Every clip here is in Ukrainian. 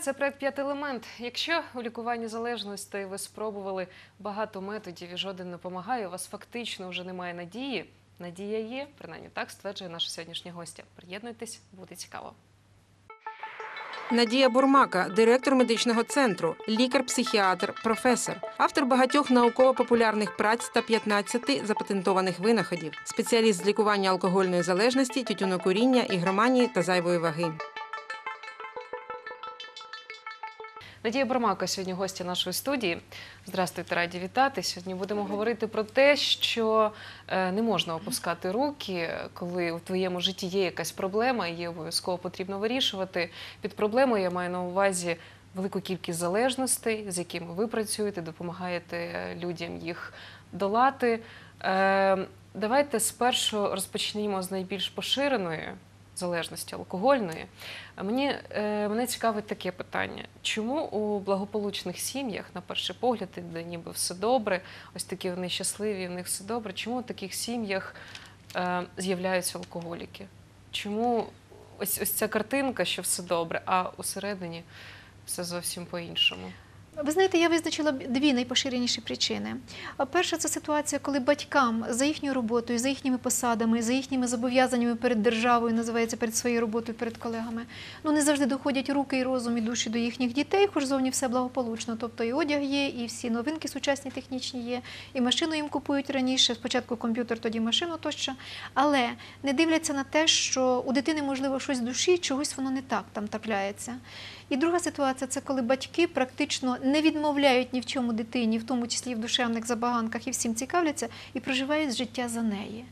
Це проект «П'ятий елемент. Якщо у лікуванні залежності ви спробували багато методів і жоден не допомагає, у вас фактично вже немає надії. Надія є, принаймні так стверджує наша сьогоднішня гостя. Приєднуйтесь, буде цікаво. Надія Бурмака, директор медичного центру, лікар-психіатр, професор, автор багатьох науково-популярних праць та 15 запатентованих винаходів, спеціаліст з лікування алкогольної залежності, тютюнокуріння, ігроманії та зайвої ваги. Надія Бармака сьогодні гостя нашої студії. Здравствуйте, раді вітати. Сьогодні будемо говорити про те, що е, не можна опускати руки, коли в твоєму житті є якась проблема, її обов'язково потрібно вирішувати. Під проблемою я маю на увазі велику кількість залежностей, з якими ви працюєте, допомагаєте е, людям їх долати. Е, Давайте спершу розпочнімо з найбільш поширеної залежності алкогольної. Мені е, мене цікавить таке питання: чому у благополучних сім'ях, на перший погляд, де ніби все добре, ось такі вони щасливі, в них все добре. Чому у таких сім'ях е, з'являються алкоголіки? Чому ось ось ця картинка, що все добре, а усередині все зовсім по-іншому? Ви знаєте, я визначила дві найпоширеніші причини. Перша це ситуація, коли батькам за їхньою роботою, за їхніми посадами, за їхніми зобов'язаннями перед державою, називається перед своєю роботою, перед колегами, ну не завжди доходять руки і розум і душі до їхніх дітей, хоч зовні все благополучно. Тобто і одяг є, і всі новинки сучасні технічні є, і машину їм купують раніше. Спочатку комп'ютер, тоді машину тощо. Але не дивляться на те, що у дитини можливо щось в душі, чогось воно не так там трапляється. І друга ситуація це коли батьки практично не відмовляють ні в чому дитині, в тому числі в душевних забаганках, і всім цікавляться, і проживають життя за неї.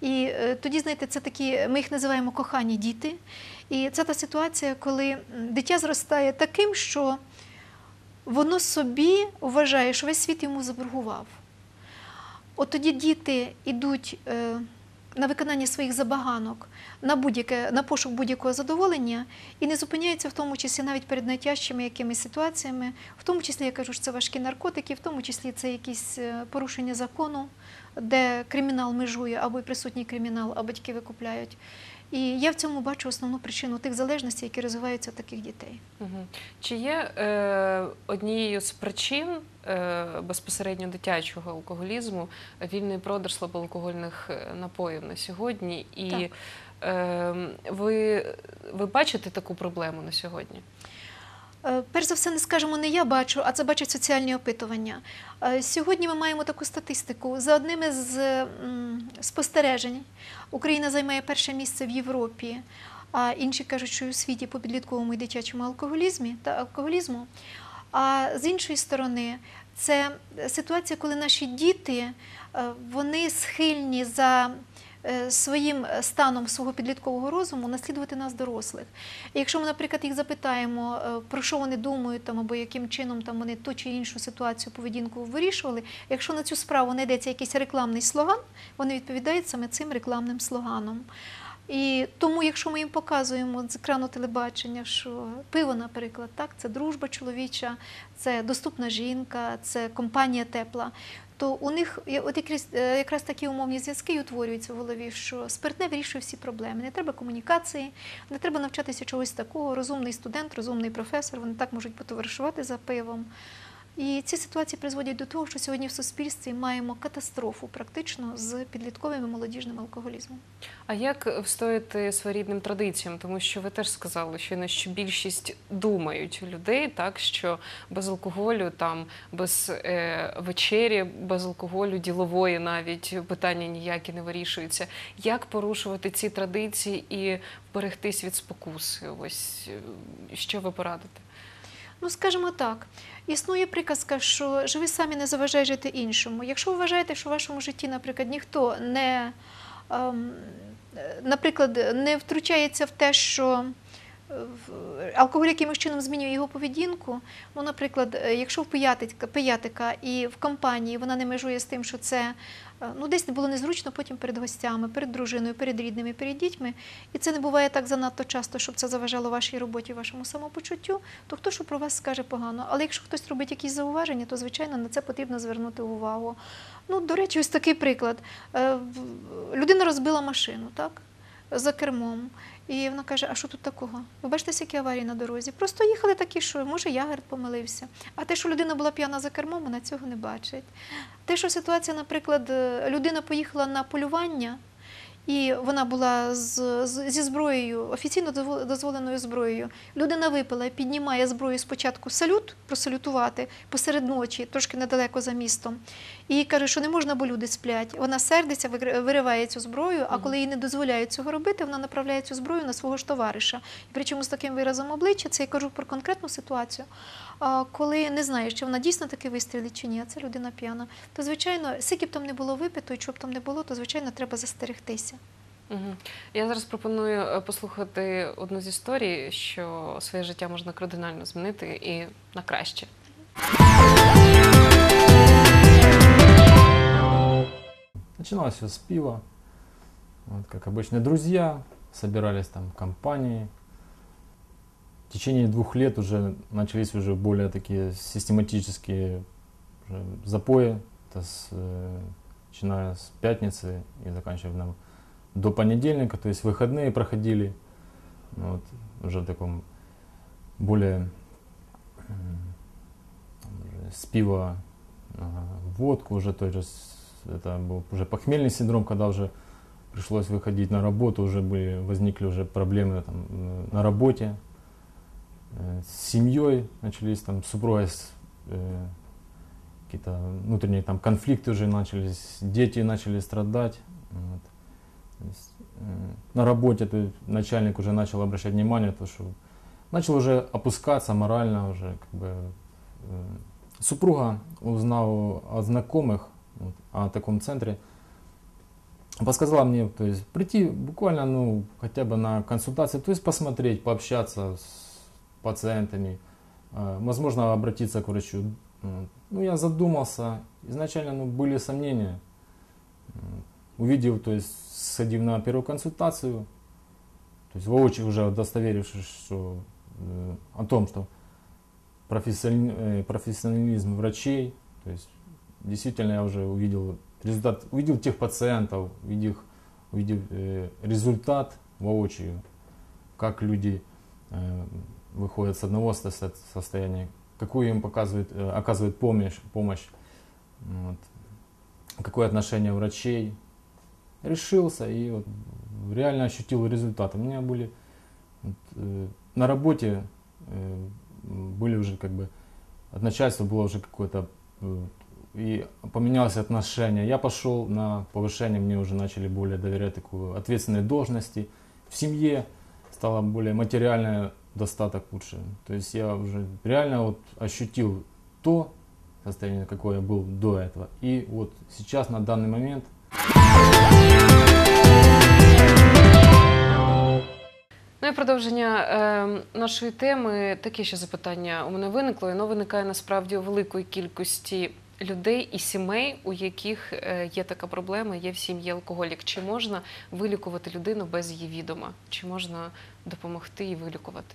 І е, тоді, знаєте, це такі, ми їх називаємо кохані діти. І це та ситуація, коли дитя зростає таким, що воно собі вважає, що весь світ йому заборгував. От тоді діти йдуть е, на виконання своїх забаганок, на, на пошук будь-якого задоволення і не зупиняються в тому числі навіть перед найтяжчими якимись ситуаціями, в тому числі я кажу, що це важкі наркотики, в тому числі це якісь е, порушення закону, де кримінал межує або присутній кримінал, а батьки викупляють. І я в цьому бачу основну причину тих залежностей, які розвиваються у таких дітей. Угу. Чи є е, однією з причин е, безпосередньо дитячого алкоголізму вільний продаж слабоалкогольних е, напоїв на сьогодні? І Так. е, ви, ви бачите таку проблему на сьогодні? Е, Перш за все, не скажемо не я бачу, а це бачать соціальні опитування. Е, Сьогодні ми маємо таку статистику. За одними з спостережень, Україна займає перше місце в Європі, а інші кажуть, що у світі по підлітковому і дитячому алкоголізмі та алкоголізму. А з іншої сторони, це ситуація, коли наші діти е, вони схильні за своїм станом свого підліткового розуму наслідувати нас дорослих. І якщо ми, наприклад, їх запитаємо, е, про що вони думають там, або яким чином там вони ту чи іншу ситуацію, поведінку вирішували, якщо на цю справу знайдеться якийсь рекламний слоган, вони відповідають саме цим рекламним слоганом. І тому, якщо ми їм показуємо з екрану телебачення, що пиво, наприклад, так, це дружба чоловіча, це доступна жінка, це компанія тепла, то у них от якраз, е, якраз такі умовні зв'язки і утворюються в голові, що спиртне вирішує всі проблеми. Не треба комунікації, не треба навчатися чогось такого. Розумний студент, розумний професор, вони так можуть потоваришувати за пивом. І ці ситуації призводять до того, що сьогодні в суспільстві маємо катастрофу практично з підлітковим і молодіжним алкоголізмом. А як встояти своєрідним традиціям? Тому що ви теж сказали, що на що більшість думають людей, так що без алкоголю, там без е, вечері, без алкоголю, ділової навіть питання ніякі не вирішуються. Як порушувати ці традиції і вберегтись від спокуси? Ось е, що ви порадите? Ну, скажімо так, існує приказка, що живи самі, не заважай жити іншому. Якщо ви вважаєте, що в вашому житті, наприклад, ніхто не, ем, наприклад, не втручається в те, що е, алкоголь якимось чином змінює його поведінку. Ну, наприклад, е, якщо в пиятика, і в компанії вона не межує з тим, що це ну, десь не було незручно потім перед гостями, перед дружиною, перед рідними, перед дітьми, і це не буває так занадто часто, щоб це заважало вашій роботі, вашому самопочуттю, то хто що про вас скаже погано. Але якщо хтось робить якісь зауваження, то звичайно на це потрібно звернути увагу. Ну, до речі, ось такий приклад. Е, Людина розбила машину, так? За кермом. І вона каже: А що тут такого? Ви бачите, які аварії на дорозі? Просто їхали такі, що може ягерт помилився. А те, що людина була п'яна за кермом, вона цього не бачить. Те, що ситуація, наприклад, е, людина поїхала на полювання. І вона була з, з- зі зброєю, офіційно дозвол- дозволеною зброєю. Людина випила, піднімає зброю спочатку салют, просалютувати посеред ночі, трошки недалеко за містом. І каже, що не можна, бо люди сплять. Вона сердиться, вириває цю зброю, а коли їй не дозволяють цього робити, вона направляє цю зброю на свого ж товариша. І причому з таким виразом обличчя, це я кажу про конкретну ситуацію. Коли не знаєш, чи вона дійсно таки вистрілить чи ні, а це людина п'яна, то звичайно, скільки б там не було випито, і що б там не було, то звичайно треба застерегтися. Я зараз пропоную е, послухати одну з історій, що своє життя можна кардинально змінити і на краще. Начиналось все с пива. Вот, как обычно, друзья собирались там компании. В течение двух лет уже начались уже более такие систематические запои. Это с, э, начиная с пятницы и заканчивая там, до понедельника, то есть выходные проходили. Ну, Вот, уже в таком более с пива водку уже то есть это был уже похмельный синдром, когда уже пришлось выходить на работу, уже были, возникли уже проблемы там, э, на работе, Э, с семьей начались там, с э, какие-то внутренние там конфликты уже начались, дети начали страдать. Вот. Есть, э, на работе то начальник уже начал обращать внимание, то, что начал уже опускаться морально уже как бы э, супруга узнала от знакомых вот, о таком центре, подсказала мне, то есть прийти буквально, ну, хотя бы на консультацию, то есть посмотреть, пообщаться с пациентами, э, возможно, обратиться к врачу. Ну, я задумался, изначально, ну, были сомнения. М, Увидел, то есть, сходив на первую консультацию, то есть воочию уже удостоверившись, что э, о том, что э, профессионализм врачей. То есть действительно я уже увидел результат, увидел тех пациентов, увидел, увидел э, результат воочию, как люди э, выходят с одного со- состояния, какую им показывает, э, оказывает помощь, помощь вот, какое отношение врачей. Решился и вот реально ощутил результат. У меня были вот, э, на работе э, были уже как бы от начальства было уже какое-то э, и поменялось отношение. Я пошел на повышение, мне уже начали более доверять такую ответственной должности. В семье стало более материальный достаток лучше. То есть я уже реально вот ощутил то состояние, какое я был до этого. И вот сейчас на данный момент Ну і продовження е, нашої теми. Таке ще запитання у мене виникло, і воно виникає насправді у великої кількості людей і сімей, у яких е, є така проблема, є в сім'ї алкоголік. Чи можна вилікувати людину без її відома? Чи можна допомогти і вилікувати?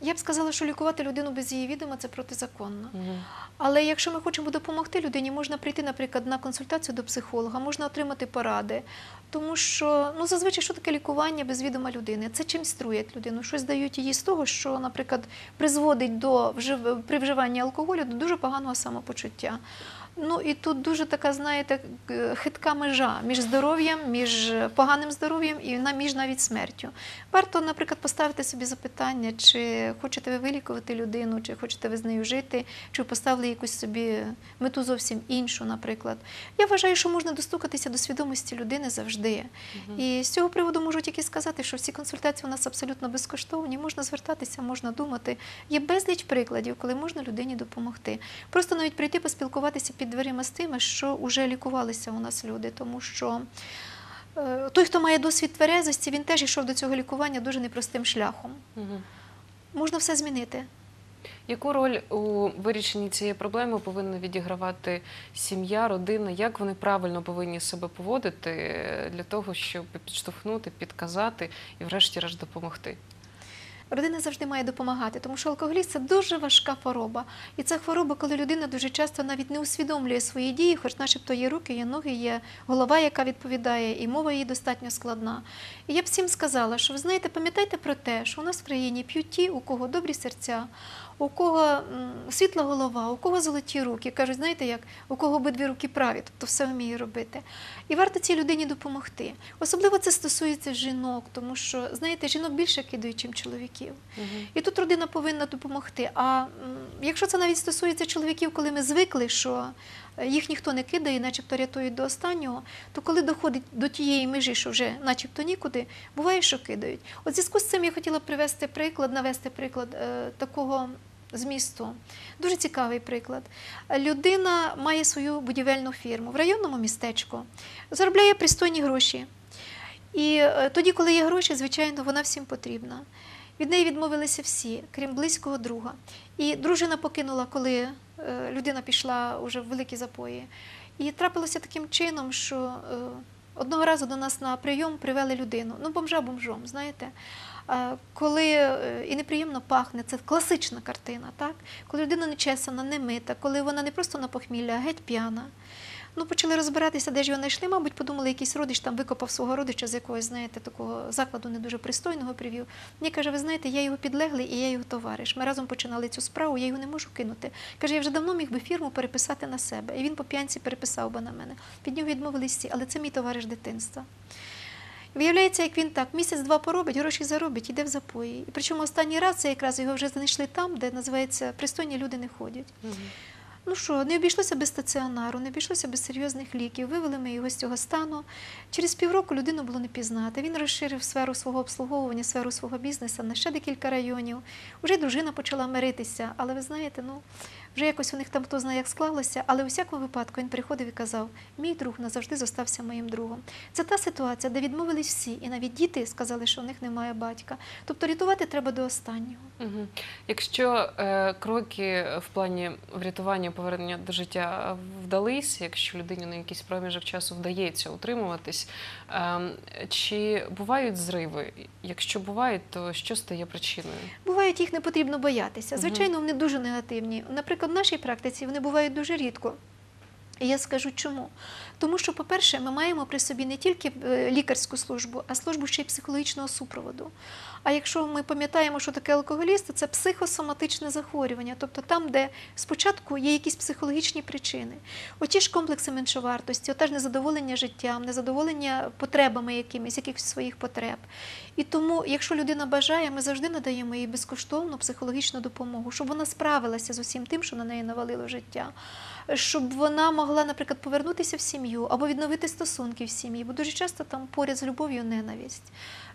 Я б сказала, що лікувати людину без її відома це протизаконно. Мгм. Але якщо ми хочемо допомогти людині, можна прийти, наприклад, на консультацію до психолога, можна отримати поради. Тому що ну зазвичай що таке лікування без відома людини? Це чимсь труять людину, щось дають їй з того, що, наприклад, призводить до при вживанні алкоголю до дуже поганого самопочуття. Ну і тут дуже така, знаєте, е, хитка межа між здоров'ям, між поганим здоров'ям і між навіть смертю. Варто, наприклад, поставити собі запитання, чи хочете ви вилікувати людину, чи хочете ви з нею жити, чи поставили якусь собі мету зовсім іншу, наприклад. Я вважаю, що можна достукатися до свідомості людини завжди. Мгм. І з цього приводу можу тільки сказати, що всі консультації у нас абсолютно безкоштовні. Можна звертатися, можна думати. Є безліч прикладів, коли можна людині допомогти. Просто навіть прийти поспілкуватися під дверима з тими, що вже лікувалися у нас люди, тому що. е, Той, хто має досвід тверезості, він теж йшов до цього лікування дуже непростим шляхом. Мгм. Можна все змінити. Яку роль у вирішенні цієї проблеми повинна відігравати сім'я, родина? Як вони правильно повинні себе поводити е, для того, щоб підштовхнути, підказати і, врешті-решт, допомогти? Родина завжди має допомагати, тому що алкоголіст це дуже важка хвороба. І це хвороба, коли людина дуже часто навіть не усвідомлює свої дії, хоч начебто є руки, є ноги, є голова, яка відповідає, і мова її достатньо складна. І я б всім сказала, що ви знаєте, пам'ятайте про те, що у нас в країні п'ють ті, у кого добрі серця, у кого світла голова, у кого золоті руки. Кажуть, знаєте як, у кого обидві руки праві, тобто все вміє робити. І варто цій людині допомогти. Особливо це стосується жінок, тому що, знаєте, жінок більше кидають, ніж чоловіків. І тут родина повинна допомогти. А якщо це навіть стосується чоловіків, коли ми звикли, що е, їх ніхто не кидає, начебто рятують до останнього, то коли доходить до тієї межі, що вже начебто нікуди, буває, що кидають. От зв'язку з цим я хотіла привести приклад, навести приклад е, такого змісту. Дуже цікавий приклад. Людина має свою будівельну фірму в районному містечку, заробляє пристойні гроші. І е, тоді, коли є гроші, звичайно, вона всім потрібна. Від неї відмовилися всі, крім близького друга. І дружина покинула, коли е, людина пішла уже в великі запої. І трапилося таким чином, що е, одного разу до нас на прийом привели людину, ну, бомжа бомжом, знаєте. Коли е, і неприємно пахне, це класична картина, так? Коли людина не чесана, не мита, коли вона не просто на похмілля, а геть п'яна. Ну, почали розбиратися, де ж його знайшли. Мабуть, подумали, якийсь родич там викопав свого родича з якогось, знаєте, такого закладу не дуже пристойного привів. Мені каже, ви знаєте, я його підлеглий і я його товариш. Ми разом починали цю справу, я його не можу кинути. Каже, я вже давно міг би фірму переписати на себе. І він по п'янці переписав би на мене. Від нього відмовились всі, але це мій товариш дитинства. Виявляється, як він так місяць-два поробить, гроші заробить, іде в запої. І причому останній раз це якраз його вже знайшли там, де називається пристойні люди не ходять. Ну що, не обійшлося без стаціонару, не обійшлося без серйозних ліків. Вивели ми його з цього стану. Через півроку людину було не пізнати. Він розширив сферу свого обслуговування, сферу свого бізнесу на ще декілька районів. Уже дружина почала миритися, але ви знаєте, ну вже якось у них там хто знає, як склалося. Але у всякому випадку він приходив і казав: мій друг назавжди зостався моїм другом. Це та ситуація, де відмовились всі, і навіть діти сказали, що у них немає батька. Тобто рятувати треба до останнього. Мгм. Якщо е, кроки в плані врятування повернення до життя вдались, якщо людині на якийсь проміжок часу вдається утримуватись, е, чи бувають зриви? Якщо бувають, то що стає причиною? Бувають, їх не потрібно боятися. Звичайно, вони дуже негативні. Наприклад, в нашій практиці вони бувають дуже рідко. І я скажу чому. Тому що, по-перше, ми маємо при собі не тільки е, лікарську службу, а службу ще й психологічного супроводу. А якщо ми пам'ятаємо, що таке алкоголіст, то це психосоматичне захворювання, тобто там, де спочатку є якісь психологічні причини. Оті ж комплекси меншовартості, ота ж незадоволення життям, незадоволення потребами якимись, якихось своїх потреб. І тому, якщо людина бажає, ми завжди надаємо їй безкоштовну психологічну допомогу, щоб вона справилася з усім тим, що на неї навалило життя, щоб вона могла, наприклад, повернутися в сім'ю або відновити стосунки в сім'ї, бо дуже часто там поряд з любов'ю ненависть.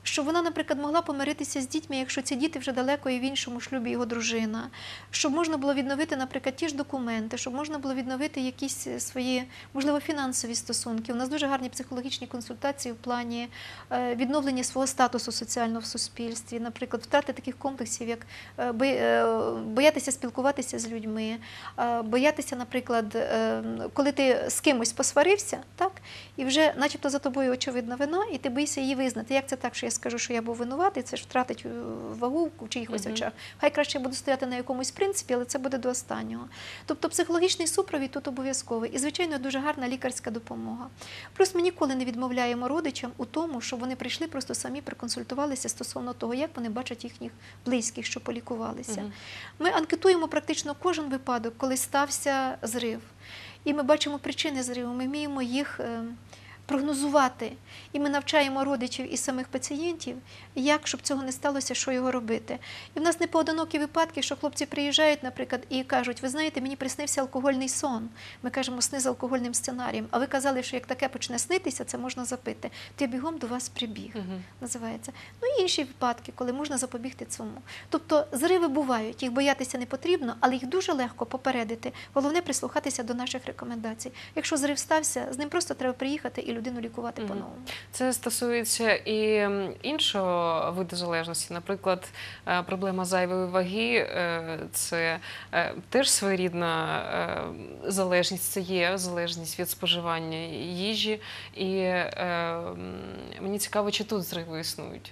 Щоб вона, наприклад, могла помиритися з дітьми, якщо ці діти вже далеко і в іншому шлюбі його дружина, щоб можна було відновити, наприклад, ті ж документи, щоб можна було відновити якісь свої, можливо, фінансові стосунки. У нас дуже гарні психологічні консультації в плані е, відновлення свого статусу соціального в суспільстві, наприклад, втрати таких комплексів, як е, е, боятися спілкуватися з людьми, е, боятися, наприклад, е, коли ти з кимось посварився, так, і вже, начебто, за тобою очевидна вина, і ти боїшся її визнати. Як це так, що я скажу, що я був винуватий, це ж втратить е, вагу в чиїхось очах. Хай краще я буду стояти на якомусь принципі, але це буде до останнього. Тобто психологічний супровід тут обов'язковий. І, звичайно, дуже гарна лікарська допомога. Плюс ми ніколи не відмовляємо родичам у тому, щоб вони прийшли, просто самі проконсультувалися стосовно того, як вони бачать їхніх близьких, що полікувалися. Ми анкетуємо практично кожен випадок, коли стався зрив. І ми бачимо причини зриву, ми вміємо їх е, прогнозувати. І ми навчаємо родичів і самих пацієнтів, як, щоб цього не сталося, що його робити. І в нас не поодинокі випадки, що хлопці приїжджають, наприклад, і кажуть, ви знаєте, мені приснився алкогольний сон. Ми кажемо, сни з алкогольним сценарієм. А ви казали, що як таке почне снитися, це можна запити. То я бігом до вас прибіг називається. Ну і інші випадки, коли можна запобігти цьому. Тобто зриви бувають, їх боятися не потрібно, але їх дуже легко попередити. Головне прислухатися до наших рекомендацій. Якщо зрив стався, з ним просто треба приїхати і людину лікувати Мгм. по-новому. Це стосується і іншого виду залежності. Наприклад, е, проблема зайвої ваги е, це е, теж своєрідна залежність. Це є залежність від споживання їжі. І мені цікаво, чи тут зриви існують.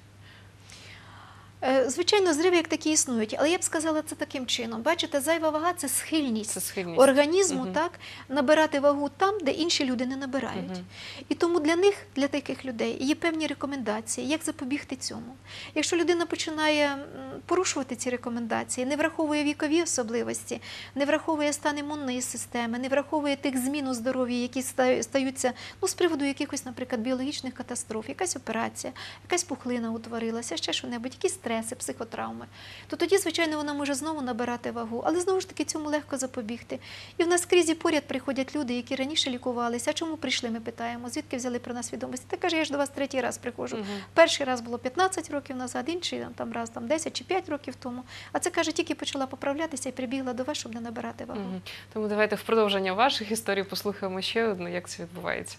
Е, Звичайно, зриви як такі існують, але я б сказала це таким чином. Бачите, зайва вага це схильність Це схильність. організму Мгм. так набирати вагу там, де інші люди не набирають. Мгм. І тому для них, для таких людей, є певні рекомендації, як запобігти цьому. Якщо людина починає порушувати ці рекомендації, не враховує вікові особливості, не враховує стан імунної системи, не враховує тих змін у здоров'ї, які стаються ну, з приводу якихось, наприклад, біологічних катастроф, якась операція, якась пухлина утворилася, ще що-небудь, якісь стреси, психотравми, то тоді, звичайно, вона може знову набирати вагу. Але знову ж таки цьому легко запобігти. І в нас скрізь і поряд приходять люди, які раніше лікувалися. А чому прийшли? Ми питаємо, звідки взяли про нас відомості? Та каже, я ж до вас третій раз приходжу. Мгм. Перший раз було 15 років назад, інший там раз там 10 чи 5 років тому. А це каже, тільки почала поправлятися і прибігла до вас, щоб не набирати вагу. Мгм. Тому давайте в продовження ваших історій послухаємо ще одну, як це відбувається.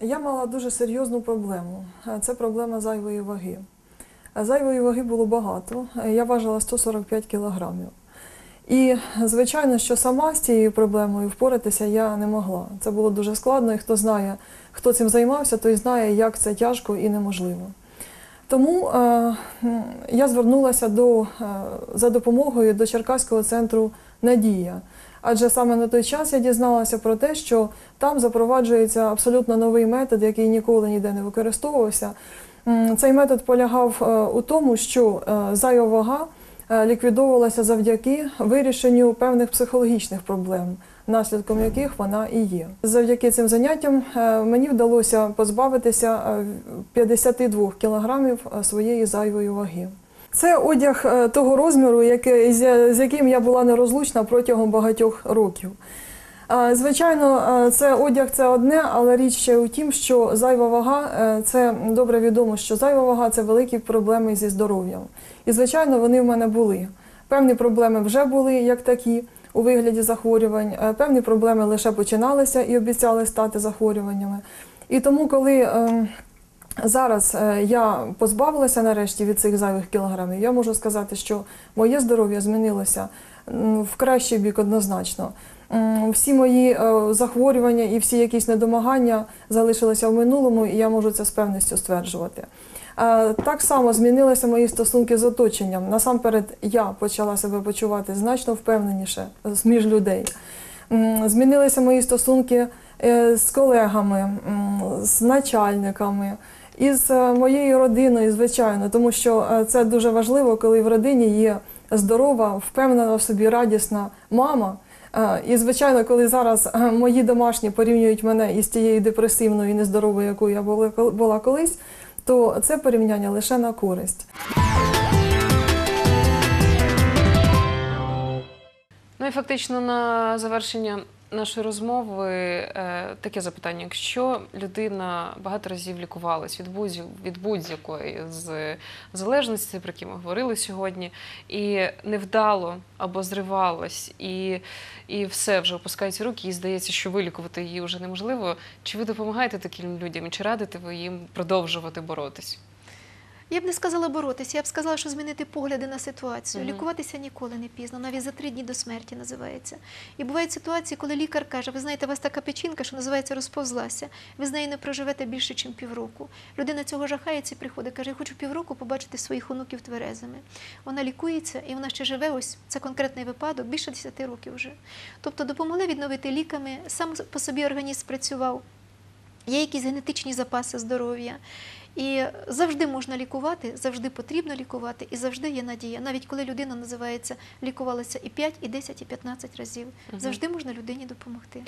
Я мала дуже серйозну проблему. Е, Це проблема зайвої ваги. Е, Зайвої ваги було багато. Е, Я важила 145 кілограмів. І, звичайно, що сама з цією проблемою впоратися я не могла. Це було дуже складно, і хто знає, хто цим займався, той знає, як це тяжко і неможливо. Тому е, я звернулася до, е, за допомогою до Черкаського центру Надія. Адже саме на той час я дізналася про те, що там запроваджується абсолютно новий метод, який ніколи ніде не використовувався. Цей метод полягав е, у тому, що е, зайва вага е, ліквідовувалася завдяки вирішенню певних психологічних проблем, наслідком яких вона і є. Завдяки цим заняттям мені вдалося позбавитися е, 52 кілограмів своєї зайвої ваги. Це одяг е, того розміру, з яким я була нерозлучна протягом багатьох років. Е, Звичайно, е, це одяг це одне, але річ ще у тім, що зайва вага це добре відомо, що зайва вага це великі проблеми зі здоров'ям. І, звичайно, вони в мене були. Певні проблеми вже були як такі у вигляді захворювань, певні проблеми лише починалися і обіцяли стати захворюваннями. І тому, коли е, зараз е, я позбавилася нарешті від цих зайвих кілограмів, я можу сказати, що моє здоров'я змінилося в кращий бік однозначно. Всі мої е, захворювання і всі якісь недомагання залишилися в минулому, і я можу це з певністю стверджувати. Е, Так само змінилися мої стосунки з оточенням. Насамперед, я почала себе почувати значно впевненіше між людей. Змінилися мої стосунки з колегами, з начальниками, із е, моєю родиною, звичайно, тому що е, це дуже важливо, коли в родині є здорова, впевнена в собі, радісна мама. Е, І, звичайно, коли зараз мої домашні порівнюють мене із тією депресивною і нездоровою, якою я була колись, то це порівняння лише на користь. Ну і фактично на завершення нашої розмови е, таке запитання: якщо людина багато разів лікувалась від будь від будь-якої з залежності, про які ми говорили сьогодні, і невдало або зривалась, і, і все вже опускаються руки, і здається, що вилікувати її вже неможливо. Чи ви допомагаєте таким людям, чи радите ви їм продовжувати боротись? Я б не сказала боротися, я б сказала, що змінити погляди на ситуацію. Лікуватися ніколи не пізно, навіть за три дні до смерті називається. І бувають ситуації, коли лікар каже, ви знаєте, у вас така печінка, що називається розповзлася. Ви з нею не проживете більше, ніж півроку. Людина цього жахається і приходить, каже, я хочу півроку побачити своїх онуків тверезими. Вона лікується і вона ще живе. Ось це конкретний випадок, більше 10 років вже. Тобто допомогли відновити ліками, сам по собі організм спрацював. Є якісь генетичні запаси здоров'я. І завжди можна лікувати, завжди потрібно лікувати, і завжди є надія. Навіть коли людина називається лікувалася і 5, і 10, і 15 разів, завжди можна людині допомогти.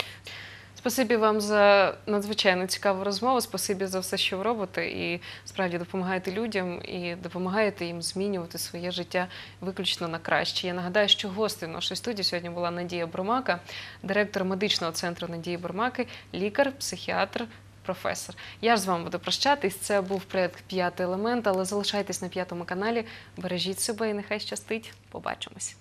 Спасибі вам за надзвичайно цікаву розмову. Спасибі за все, що ви робите, і справді допомагаєте людям і допомагаєте їм змінювати своє життя виключно на краще. Я нагадаю, що гостею нашої студії сьогодні була Надія Бурмака, директор медичного центру Надії Бурмаки, лікар, психіатр професор. Я ж з вами буду прощатись. Це був проєкт П'ятий елемент, але залишайтесь на п'ятому каналі. Бережіть себе і нехай щастить. Побачимось.